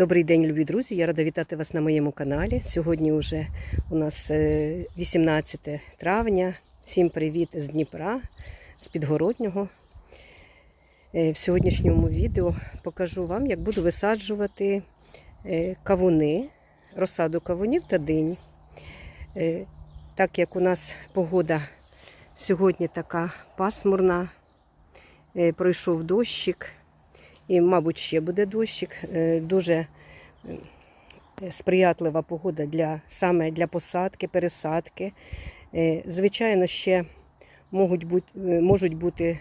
Добрий день, любі друзі! Я рада вітати вас на моєму каналі. Сьогодні вже у нас е, 18 травня. Всім привіт з Дніпра, з Підгороднього. Е, В сьогоднішньому відео покажу вам, як буду висаджувати е, кавуни, розсаду кавунів та динь. Е, Так як у нас погода сьогодні така пасмурна, е, пройшов дощик. І, мабуть, ще буде дощик. Е, Дуже е, сприятлива погода для, саме для посадки, пересадки. Е, Звичайно, ще можуть бути, можуть бути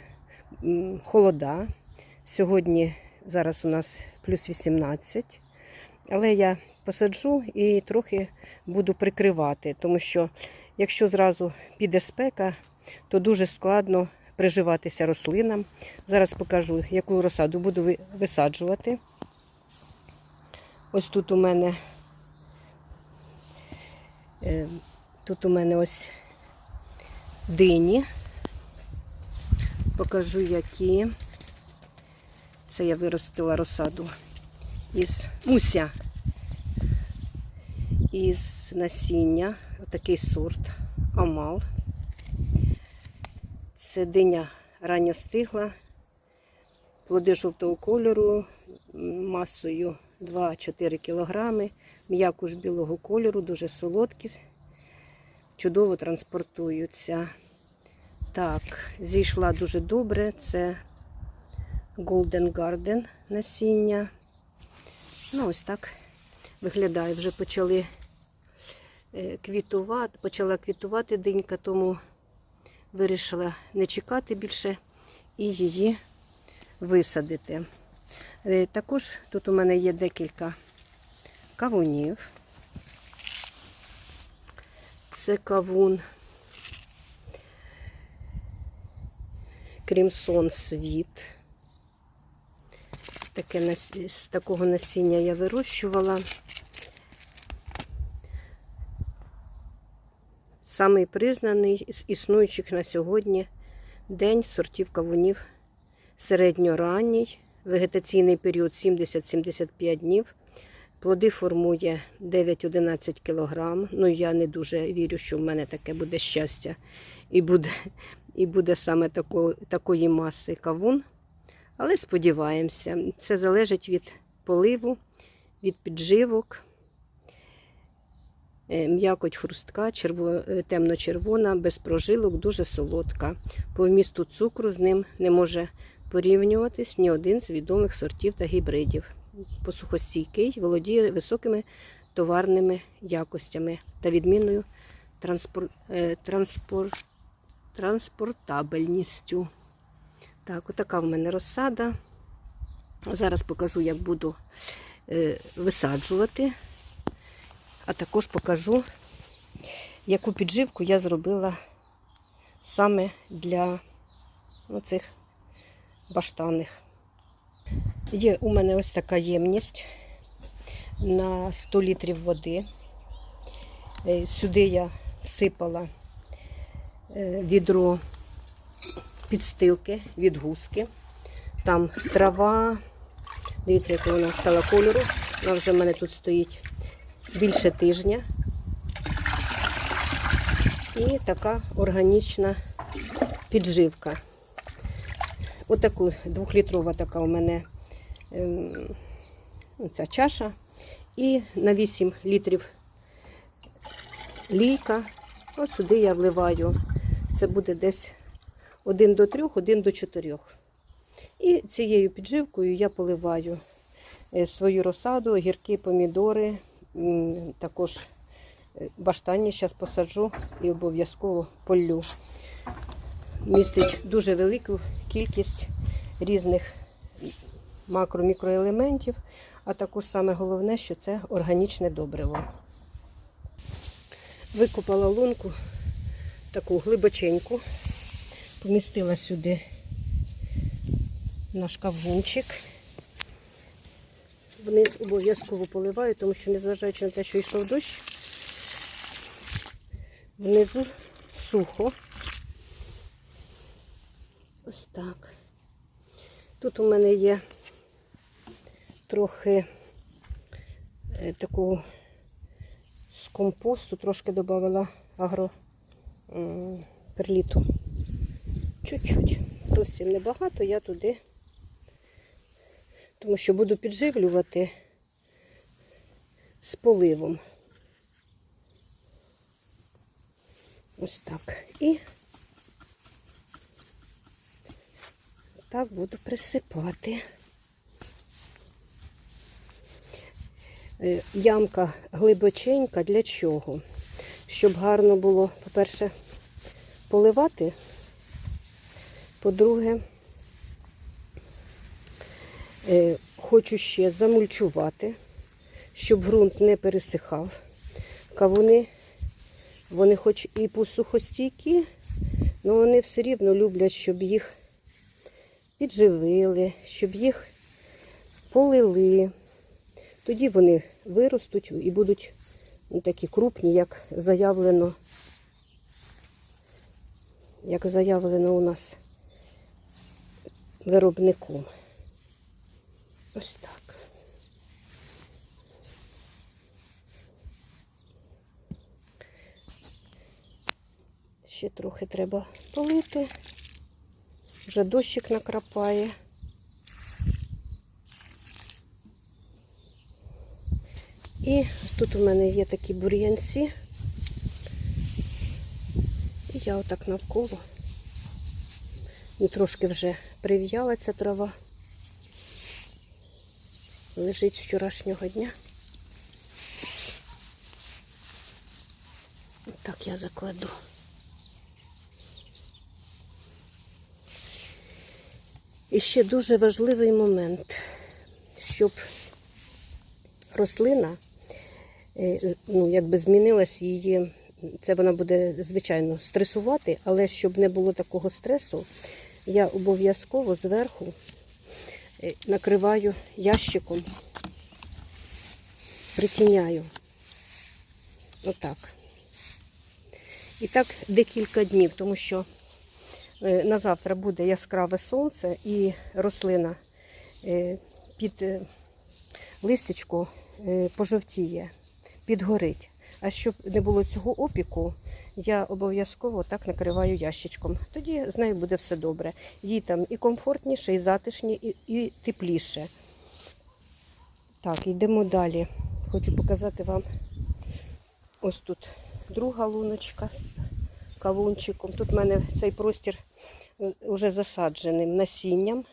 холода. Сьогодні зараз у нас плюс 18. Але я посаджу і трохи буду прикривати, тому що якщо зразу піде спека, то дуже складно приживатися рослинам. Зараз покажу, яку розсаду буду висаджувати. Ось тут у мене е, тут у мене ось дині. Покажу, які. Це я виростила розсаду із муся. Із насіння. Отакий сорт Амал. Це диня ранньо стигла, плоди жовтого кольору, масою 2-4 кг, м'якуш білого кольору, дуже солодкі, чудово транспортуються. Так, зійшла дуже добре. Це Golden Garden насіння. Ну, ось так виглядає. Вже почали е, квітувати, почала квітувати динька, тому вирішила не чекати більше і її висадити. Е, Також тут у мене є декілька кавунів. Це кавун Крімсон Світ. Таке, з такого насіння я вирощувала. Самий признаний з існуючих на сьогодні день сортів кавунів середньоранній, вегетаційний період 70-75 днів. Плоди формує 9-11 кг. Ну, я не дуже вірю, що в мене таке буде щастя і буде, і буде саме тако, такої маси кавун. Але сподіваємося, це залежить від поливу, від підживок. Е, М'якоть хрустка, черво, е, темно-червона, без прожилок, дуже солодка. По вмісту цукру з ним не може порівнюватись ні один з відомих сортів та гібридів. Посухостійкий, володіє високими товарними якостями та відмінною транспор, е, транспор, транспортабельністю. Так, отака в мене розсада. Зараз покажу, як буду висаджувати а також покажу, яку підживку я зробила саме для ну, цих баштаних. Є у мене ось така ємність на 100 літрів води. Е, Сюди я всипала е, відро підстилки від гуски. Там трава. Дивіться, яка вона стала кольору. Вона вже в мене тут стоїть більше тижня. І така органічна підживка. Отаку двохлітрова така у мене ем, ця чаша. І на 8 літрів лійка. От сюди я вливаю. Це буде десь 1 до 3, 1 до 4. І цією підживкою я поливаю е, свою розсаду, огірки, помідори, також е, баштанні зараз посаджу і обов'язково полю. Містить дуже велику кількість різних макро-мікроелементів, а також саме головне, що це органічне добриво. Викопала лунку таку глибоченьку, помістила сюди наш кавунчик. Вниз обов'язково поливаю, тому що, незважаючи на те, що йшов дощ, внизу сухо. Ось так. Тут у мене є трохи е, таку з компосту трошки додавала агро перліту. Чуть-чуть. Зовсім небагато я туди, тому що буду підживлювати з поливом. Ось так. І так буду присипати. Е, Ямка глибоченька для чого? Щоб гарно було, по-перше, поливати. По-друге, хочу ще замульчувати, щоб ґрунт не пересихав. Кавуни, вони хоч і посухостійкі, але вони все рівно люблять, щоб їх підживили, щоб їх полили. Тоді вони виростуть і будуть ну, такі крупні, як заявлено, як заявлено у нас виробником. Ось так. Ще трохи треба полити. Вже дощик накрапає. І тут у мене є такі бур'янці. І я отак навколо. І трошки вже прив'яла ця трава. Лежить з вчорашнього дня. Так я закладу. І ще дуже важливий момент, щоб рослина е, ну, якби змінилась її, це вона буде, звичайно, стресувати, але щоб не було такого стресу, я обов'язково зверху накриваю ящиком, притіняю. Отак. І так декілька днів, тому що е, на завтра буде яскраве сонце і рослина е, під е, листячко е, пожовтіє, підгорить. А щоб не було цього опіку, я обов'язково так накриваю ящичком. Тоді з нею буде все добре. Їй там і комфортніше, і затишні, і, і тепліше. Так, йдемо далі. Хочу показати вам ось тут друга луночка з кавунчиком. Тут в мене цей простір вже засадженим насінням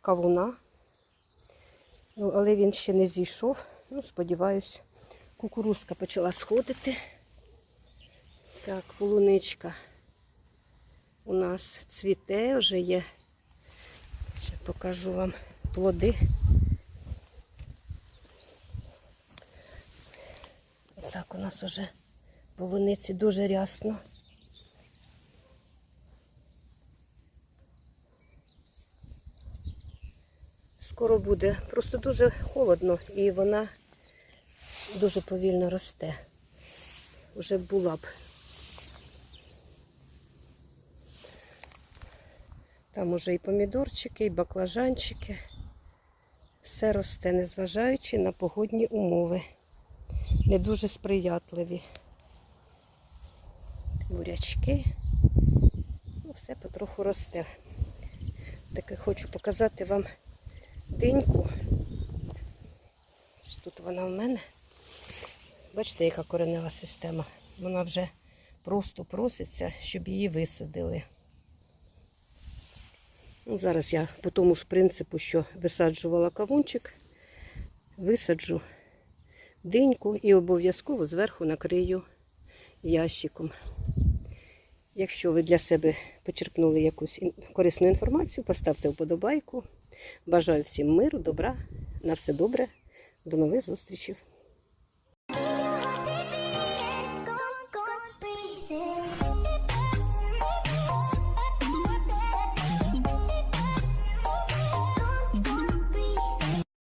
кавуна. Ну, але він ще не зійшов. Ну, сподіваюсь, кукурузка почала сходити. Так, полуничка у нас цвіте, вже є. Ще покажу вам плоди. Так, у нас уже полуниці дуже рясно. Скоро буде. Просто дуже холодно і вона дуже повільно росте. Уже була б. Там уже і помідорчики, і баклажанчики. Все росте, незважаючи на погодні умови. Не дуже сприятливі. Бурячки. Ну, все потроху росте. Таке хочу показати вам диньку. Тут вона в мене. Бачите, яка коренева система. Вона вже просто проситься, щоб її висадили. Ну, зараз я по тому ж принципу, що висаджувала кавунчик, висаджу диньку і обов'язково зверху накрию ящиком. Якщо ви для себе почерпнули якусь корисну інформацію, поставте вподобайку. Бажаю всім миру, добра, на все добре. До нових зустрічей.